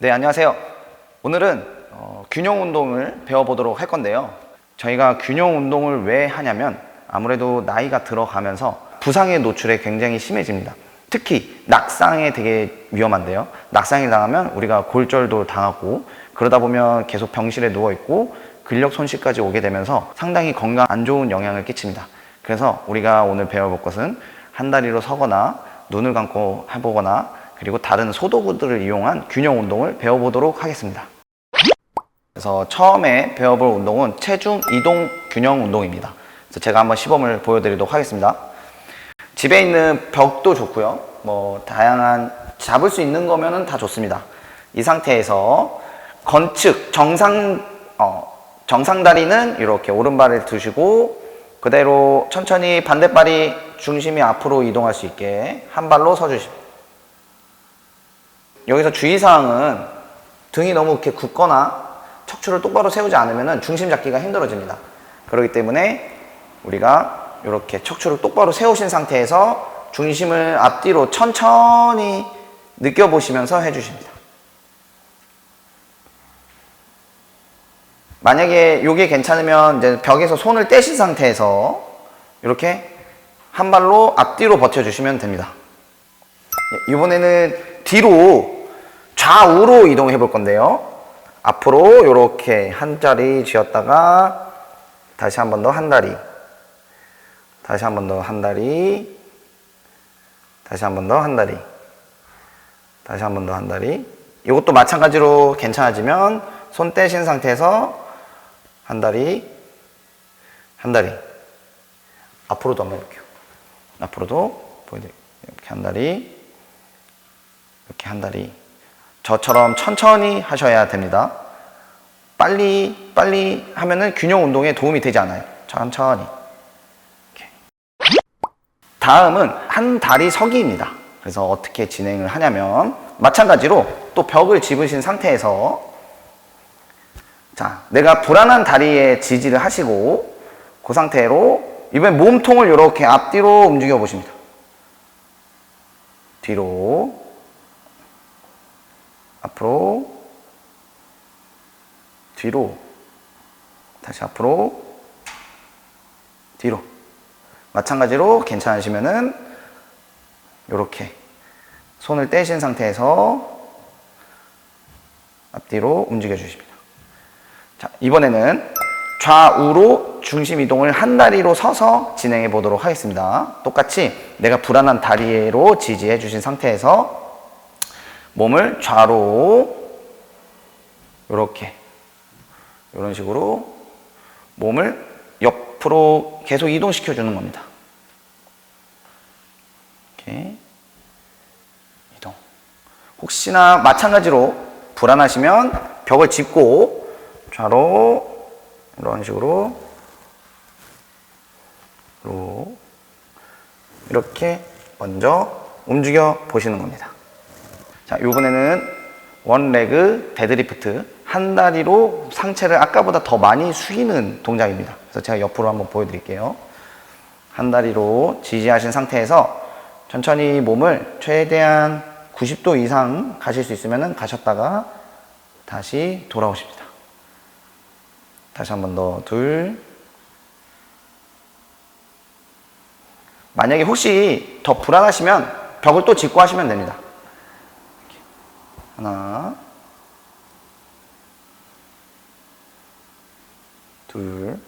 네, 안녕하세요. 오늘은 어, 균형 운동을 배워보도록 할 건데요. 저희가 균형 운동을 왜 하냐면 아무래도 나이가 들어가면서 부상의 노출에 굉장히 심해집니다. 특히 낙상에 되게 위험한데요. 낙상이 당하면 우리가 골절도 당하고 그러다 보면 계속 병실에 누워 있고 근력 손실까지 오게 되면서 상당히 건강 안 좋은 영향을 끼칩니다. 그래서 우리가 오늘 배워볼 것은 한 다리로 서거나 눈을 감고 해보거나 그리고 다른 소도구들을 이용한 균형 운동을 배워보도록 하겠습니다. 그래서 처음에 배워볼 운동은 체중 이동 균형 운동입니다. 그래서 제가 한번 시범을 보여드리도록 하겠습니다. 집에 있는 벽도 좋고요. 뭐 다양한 잡을 수 있는 거면은 다 좋습니다. 이 상태에서 건축 정상 어, 정상 다리는 이렇게 오른발을 두시고 그대로 천천히 반대발이 중심이 앞으로 이동할 수 있게 한 발로 서주십니다. 여기서 주의사항은 등이 너무 이렇게 굳거나 척추를 똑바로 세우지 않으면 중심 잡기가 힘들어집니다. 그렇기 때문에 우리가 이렇게 척추를 똑바로 세우신 상태에서 중심을 앞뒤로 천천히 느껴보시면서 해주십니다. 만약에 이게 괜찮으면 이제 벽에서 손을 떼신 상태에서 이렇게 한 발로 앞뒤로 버텨주시면 됩니다. 예, 이번에는 뒤로 좌우로 이동해 볼 건데요. 앞으로 이렇게 한 자리 쥐었다가 다시 한 번 더 한 다리. 다시 한 번 더 한 다리. 다시 한 번 더 한 다리. 다시 한 번 더 한 다리. 이것도 마찬가지로 괜찮아지면 손 떼신 상태에서 한 다리 한 다리. 앞으로도 한번 해볼게요. 앞으로도 보여드릴게요 이렇게 한 다리 이렇게 한 다리 저처럼 천천히 하셔야 됩니다. 빨리 빨리 하면은 균형 운동에 도움이 되지 않아요. 천천히. 이렇게. 다음은 한 다리 서기입니다. 그래서 어떻게 진행을 하냐면 마찬가지로 또 벽을 집으신 상태에서 자, 내가 불안한 다리에 지지를 하시고 그 상태로 이번엔 몸통을 이렇게 앞뒤로 움직여 보십니다. 뒤로 앞으로 뒤로 다시 앞으로 뒤로 마찬가지로 괜찮으시면은 이렇게 손을 떼신 상태에서 앞뒤로 움직여 주십니다. 자, 이번에는 좌우로 중심 이동을 한 다리로 서서 진행해 보도록 하겠습니다. 똑같이 내가 불안한 다리로 지지해 주신 상태에서 몸을 좌로 이렇게 이런 식으로 몸을 옆으로 계속 이동시켜 주는 겁니다. 이렇게 이동. 혹시나 마찬가지로 불안하시면 벽을 짚고 좌로 이런 식으로 로 이렇게 먼저 움직여 보시는 겁니다. 자, 이번에는 원 레그 데드리프트 한 다리로 상체를 아까보다 더 많이 숙이는 동작입니다. 그래서 제가 옆으로 한번 보여드릴게요. 한 다리로 지지하신 상태에서 천천히 몸을 최대한 90도 이상 가실 수 있으면 가셨다가 다시 돌아오십니다. 다시 한 번 더, 둘. 만약에 혹시 더 불안하시면 벽을 또 짚고 하시면 됩니다. 하나, 둘.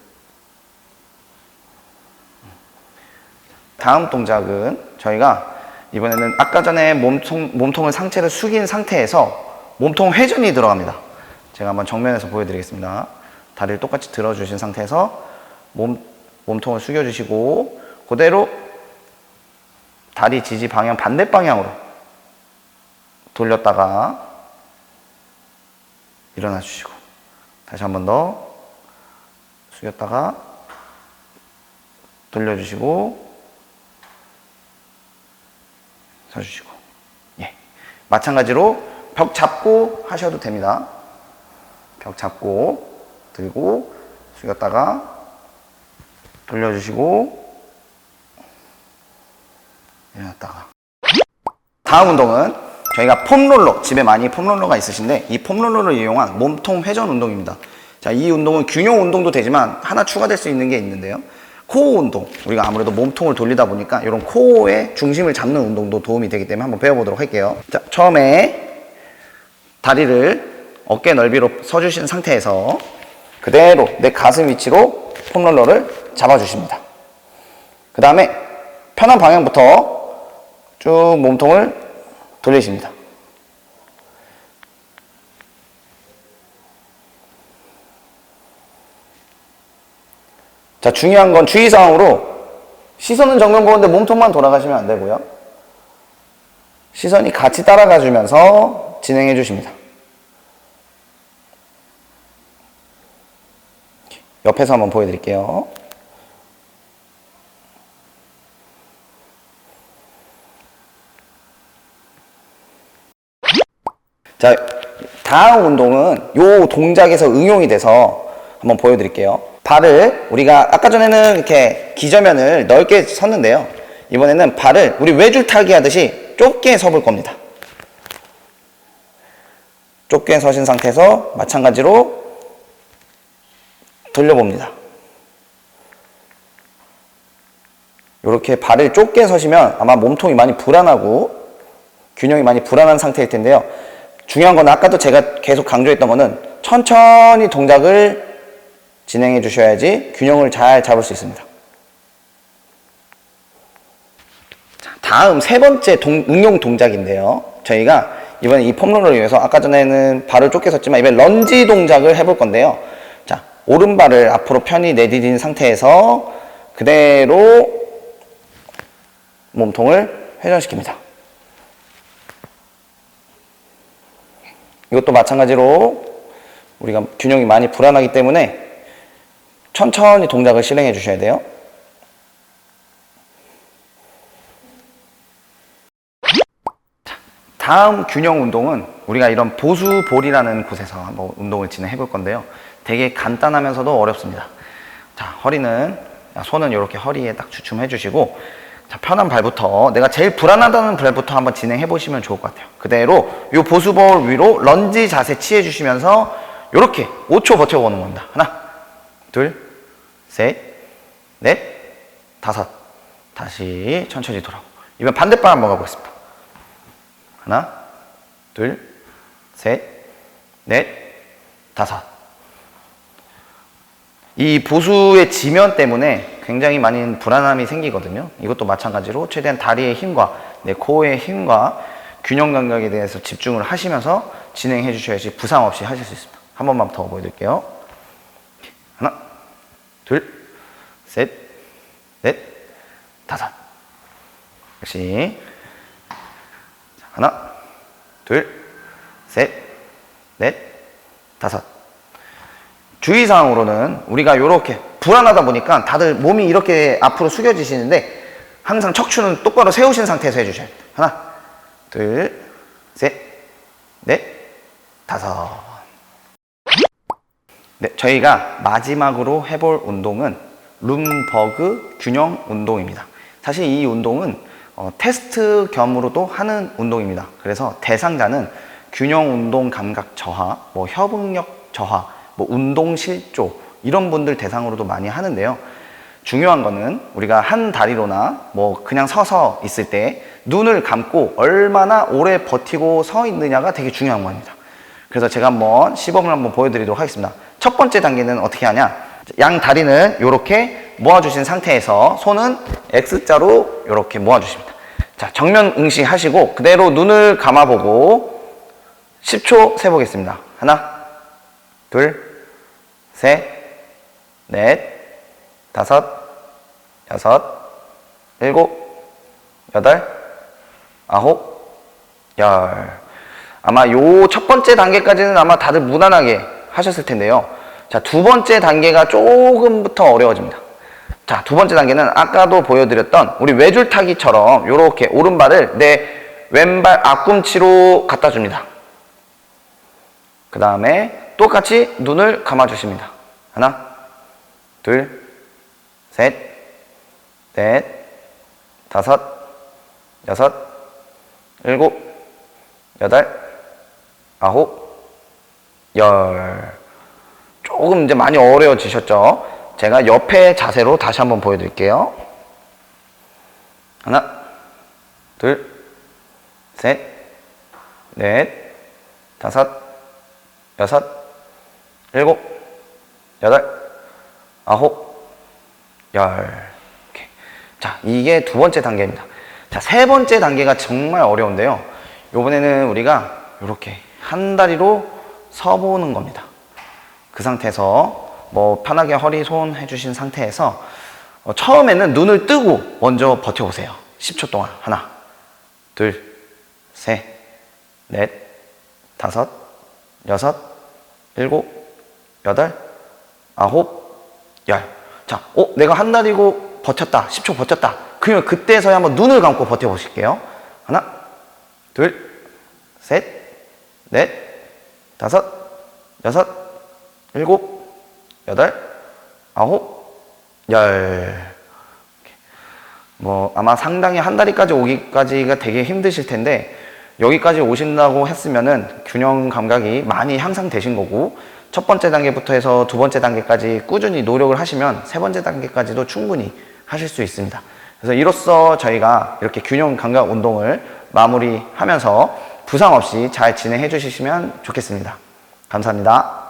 다음 동작은 저희가 이번에는 아까 전에 몸통, 몸통을 상체를 숙인 상태에서 몸통 회전이 들어갑니다. 제가 한번 정면에서 보여드리겠습니다. 다리를 똑같이 들어주신 상태에서 몸, 몸통을 숙여주시고 그대로 다리 지지 방향 반대 방향으로 돌렸다가 일어나 주시고 다시 한 번 더 숙였다가 돌려주시고 서주시고. 예. 마찬가지로 벽 잡고 하셔도 됩니다. 벽 잡고 들고 숙였다가 돌려주시고 일어났다가. 다음 운동은 저희가 폼롤러, 집에 많이 폼롤러가 있으신데 이 폼롤러를 이용한 몸통 회전 운동입니다. 자, 이 운동은 균형 운동도 되지만 하나 추가될 수 있는 게 있는데요. 코어 운동. 우리가 아무래도 몸통을 돌리다 보니까 이런 코어의 중심을 잡는 운동도 도움이 되기 때문에 한번 배워보도록 할게요. 자, 처음에 다리를 어깨 넓이로 서주신 상태에서 그대로 내 가슴 위치로 폼롤러를 잡아주십니다. 그 다음에 편한 방향부터 쭉 몸통을 돌리십니다. 자, 중요한 건 주의사항으로 시선은 정면 보는데 몸통만 돌아가시면 안 되고요. 시선이 같이 따라가 주면서 진행해 주십니다. 옆에서 한번 보여드릴게요. 자, 다음 운동은 요 동작에서 응용이 돼서 한번 보여드릴게요. 발을 우리가 아까 전에는 이렇게 기저면을 넓게 섰는데요. 이번에는 발을 우리 외줄타기 하듯이 좁게 서볼 겁니다. 좁게 서신 상태에서 마찬가지로 돌려봅니다. 이렇게 발을 좁게 서시면 아마 몸통이 많이 불안하고 균형이 많이 불안한 상태일 텐데요. 중요한 건 아까도 제가 계속 강조했던 거는 천천히 동작을 진행해 주셔야지 균형을 잘 잡을 수 있습니다. 자, 다음 세 번째 동- 응용 동작인데요. 저희가 이번에 이 폼롤러를 위해서 아까 전에는 발을 좁게 섰지만 이번에 런지 동작을 해볼 건데요. 자, 오른발을 앞으로 편히 내디딘 상태에서 그대로 몸통을 회전시킵니다. 이것도 마찬가지로 우리가 균형이 많이 불안하기 때문에 천천히 동작을 실행해 주셔야 돼요. 자, 다음 균형 운동은 우리가 이런 보수볼이라는 곳에서 한번 운동을 진행해 볼 건데요. 되게 간단하면서도 어렵습니다. 자, 허리는, 손은 이렇게 허리에 딱 주춤해 주시고, 자, 편한 발부터, 내가 제일 불안하다는 발부터 한번 진행해 보시면 좋을 것 같아요. 그대로 이 보수볼 위로 런지 자세 취해 주시면서 이렇게 5초 버텨보는 겁니다. 하나, 둘, 셋, 넷, 다섯. 다시 천천히 돌아오고. 이번 반대발 한번 가보겠습니다. 하나, 둘, 셋, 넷, 다섯. 이 보수의 지면 때문에 굉장히 많은 불안함이 생기거든요. 이것도 마찬가지로 최대한 다리의 힘과 내 코어의 힘과 균형 감각에 대해서 집중을 하시면서 진행해 주셔야지 부상 없이 하실 수 있습니다. 한 번만 더 보여드릴게요. 하나, 둘, 셋, 넷, 다섯. 자, 하나, 둘, 셋, 넷, 다섯. 주의사항으로는 우리가 이렇게 불안하다 보니까 다들 몸이 이렇게 앞으로 숙여지시는데 항상 척추는 똑바로 세우신 상태에서 해주셔야 돼요. 하나, 둘, 셋, 넷, 다섯. 네, 저희가 마지막으로 해볼 운동은 룸버그 균형 운동입니다. 사실 이 운동은 어, 테스트 겸으로도 하는 운동입니다. 그래서 대상자는 균형 운동 감각 저하, 뭐 협응력 저하, 뭐 운동 실조 이런 분들 대상으로도 많이 하는데요. 중요한 거는 우리가 한 다리로나 뭐 그냥 서서 있을 때 눈을 감고 얼마나 오래 버티고 서 있느냐가 되게 중요한 겁니다. 그래서 제가 한번 시범을 한번 보여드리도록 하겠습니다. 첫 번째 단계는 어떻게 하냐? 양 다리는 이렇게 모아주신 상태에서 손은 X자로 이렇게 모아주십니다. 자, 정면 응시 하시고 그대로 눈을 감아보고 10초 세보겠습니다. 하나, 둘, 셋, 넷, 다섯, 여섯, 일곱, 여덟, 아홉, 열. 아마 요 첫 번째 단계까지는 아마 다들 무난하게 하셨을 텐데요. 자, 두 번째 단계가 조금부터 어려워집니다. 자, 두 번째 단계는 아까도 보여드렸던 우리 외줄 타기처럼 이렇게 오른발을 내 왼발 앞꿈치로 갖다 줍니다. 그 다음에 똑같이 눈을 감아주십니다. 하나, 둘, 셋, 넷, 다섯, 여섯, 일곱, 여덟, 아홉, 열. 조금 이제 많이 어려워지셨죠? 제가 옆에 자세로 다시 한번 보여드릴게요. 하나, 둘, 셋, 넷, 다섯, 여섯, 일곱, 여덟, 아홉, 열. 이렇게. 자, 이게 두 번째 단계입니다. 자, 세 번째 단계가 정말 어려운데요. 요번에는 우리가 이렇게 한 다리로 서보는 겁니다. 그 상태에서 뭐 편하게 허리 손 해주신 상태에서 어, 처음에는 눈을 뜨고 먼저 버텨보세요. 10초 동안. 하나, 둘, 셋, 넷, 다섯, 여섯, 일곱, 여덟, 아홉, 열. 자, 어, 내가 한 달이고 버텼다. 10초 버텼다. 그러면 그때서야 한번 눈을 감고 버텨보실게요. 하나, 둘, 셋, 넷, 다섯, 여섯, 일곱, 여덟, 아홉, 열. 뭐 아마 상당히 한 다리까지 오기까지가 되게 힘드실 텐데 여기까지 오신다고 했으면은 균형 감각이 많이 향상되신 거고 첫 번째 단계부터 해서 두 번째 단계까지 꾸준히 노력을 하시면 세 번째 단계까지도 충분히 하실 수 있습니다. 그래서 이로써 저희가 이렇게 균형 감각 운동을 마무리하면서 부상 없이 잘 진행해 주시면 좋겠습니다. 감사합니다.